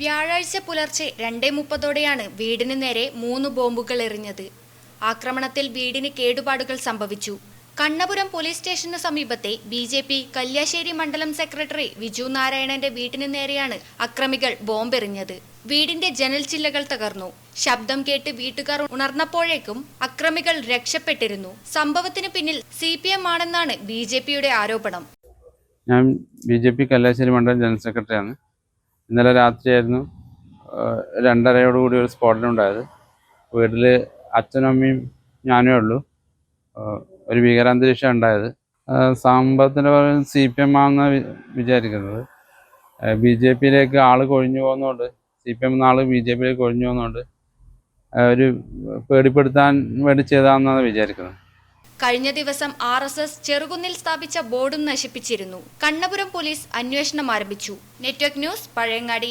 വ്യാഴാഴ്ച പുലർച്ചെ രണ്ടേ മുപ്പതോടെയാണ് വീടിന് നേരെ മൂന്ന് ബോംബുകൾ എറിഞ്ഞത്. ആക്രമണത്തിൽ വീടിന് കേടുപാടുകൾ സംഭവിച്ചു. കണ്ണപുരം പോലീസ് സ്റ്റേഷന് സമീപത്തെ ബി ജെ പി കല്യാശ്ശേരി മണ്ഡലം സെക്രട്ടറി വിജു നാരായണന്റെ വീട്ടിന് നേരെയാണ് അക്രമികൾ ബോംബെറിഞ്ഞത്. വീടിന്റെ ജനൽ ചില്ലകൾ തകർന്നു. ശബ്ദം കേട്ട് വീട്ടുകാർ ഉണർന്നപ്പോഴേക്കും അക്രമികൾ രക്ഷപ്പെട്ടിരുന്നു. സംഭവത്തിന് പിന്നിൽ സി പി എം ആണെന്നാണ് ബി ജെ പിയുടെ ആരോപണം. ഞാൻ ബി ജെ പി കല്യാശ്ശേരി മണ്ഡലം ജനറൽ സെക്രട്ടറിയാണ്. ഇന്നലെ രാത്രിയായിരുന്നു. രണ്ടരയോടുകൂടി ഒരു സ്ഫോടനം ഉണ്ടായത് വീട്ടിൽ അച്ഛനും അമ്മയും ഞാനേ ഉള്ളൂ. ഒരു ഭീകരാന്തരീക്ഷം ഉണ്ടായത്. സംഭവത്തിന്റെ പറയുന്നത് സി പി എം ആണെന്ന് വിചാരിക്കുന്നത്. ബി ജെ പിയിലേക്ക് ആൾ കൊഴിഞ്ഞു പോകുന്നതുകൊണ്ട് സി പി എം ആൾ ബി ജെ പിയിലേക്ക് കൊഴിഞ്ഞു പോകുന്നതുകൊണ്ട് ഒരു പേടിപ്പെടുത്താൻ വേണ്ടി ചെയ്താണെന്നാണ് വിചാരിക്കുന്നത്. കഴിഞ്ഞ ദിവസം ആർ എസ് എസ് ചെറുകുന്നിൽ സ്ഥാപിച്ച ബോർഡും നശിപ്പിച്ചിരുന്നു. കണ്ണപുരം പോലീസ് അന്വേഷണം ആരംഭിച്ചു. Network news Pazhayangadi.